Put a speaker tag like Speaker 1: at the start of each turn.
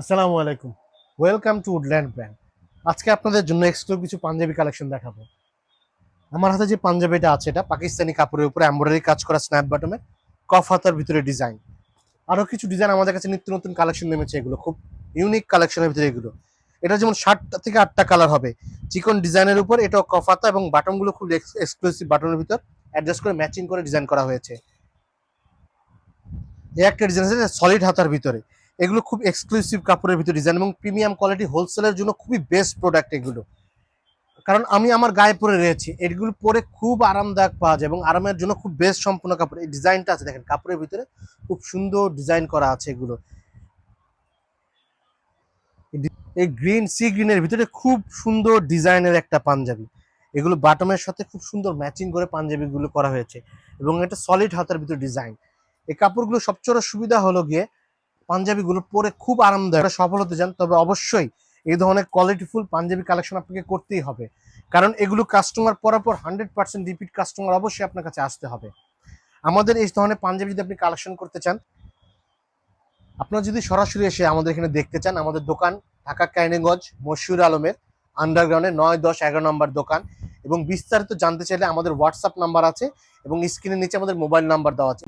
Speaker 1: আসসালামু আলাইকুম। Welcome to woodland brand আজকে আপনাদের জন্য এক্সক্লুসিভ কিছু পাঞ্জাবি কালেকশন দেখাবো। আমার হাতে যে পাঞ্জাবিটা আছে, এটা পাকিস্তানি কাপড়ের উপরে এমব্রয়ডারি কাজ করা স্ন্যাপ বাটমের কফ হাতার ভিতরে ডিজাইন আরও কিছু ডিজাইন আমাদের কাছে নিত্য নতুন কালেকশন নেমেছে এগুলো, খুব ইউনিক কালেকশনের ভিতরে এগুলো। এটা যেমন ষাটটা থেকে আটটা কালার হবে। চিকন ডিজাইনের উপর এটাও কফাতা এবং বাটনগুলো খুব এক্সক্লুসিভ বাটনের ভিতর অ্যাডজাস্ট করে ম্যাচিং করে ডিজাইন করা হয়েছে। এই একটা ডিজাইন আছে সলিড হাতার ভিতরে। এগুলো খুব এক্সক্লুসিভ কাপড়ের ভিতরে ডিজাইন এবং প্রিমিয়াম কোয়ালিটি হোলসেলের জন্য খুবই বেস্ট প্রোডাক্ট এগুলো। কারণ আমি আমার গায়ে পরে রয়েছি, এগুলো পরে খুব আরামদায়ক পাওয়া যায় এবং আরামের জন্য খুব বেস্ট সম্পূর্ণ কাপড়। এই ডিজাইনটা আছে দেখেন, কাপড়ের ভিতরে খুব সুন্দর ডিজাইন করা আছে এগুলো। এই গ্রিন সি গ্রিনের ভিতরে খুব সুন্দর ডিজাইনের একটা পাঞ্জাবি। এগুলো বাটমের সাথে খুব সুন্দর ম্যাচিং করে পাঞ্জাবিগুলো করা হয়েছে এবং এটা সলিড হাতের ভিতরে ডিজাইন এই কাপড়গুলো সবচেয়ে সুবিধা হলো গিয়ে পাঞ্জাবিগুলো পরে খুব আরামদায়ক। সফল হতে চান, তবে অবশ্যই এই ধরনের কোয়ালিটিফুল পাঞ্জাবি কালেকশন আপনাকে করতেই হবে। কারণ এগুলো কাস্টমার পরার পর হান্ড্রেড পার্সেন্ট রিপিট কাস্টমার অবশ্যই আপনার কাছে আসতে হবে। আমাদের এই ধরনের পাঞ্জাবি যদি আপনি কালেকশন করতে চান, আপনারা যদি সরাসরি এসে আমাদের এখানে দেখতে চান, আমাদের দোকান ঢাকা কাইনেগঞ্জ, মশিউর আলমের আন্ডারগ্রাউন্ডে নয়, দশ, এগারো নম্বর দোকান। এবং বিস্তারিত জানতে চাইলে আমাদের হোয়াটসঅ্যাপ নাম্বার আছে এবং স্ক্রিনের নিচে আমাদের মোবাইল নাম্বার দেওয়া আছে।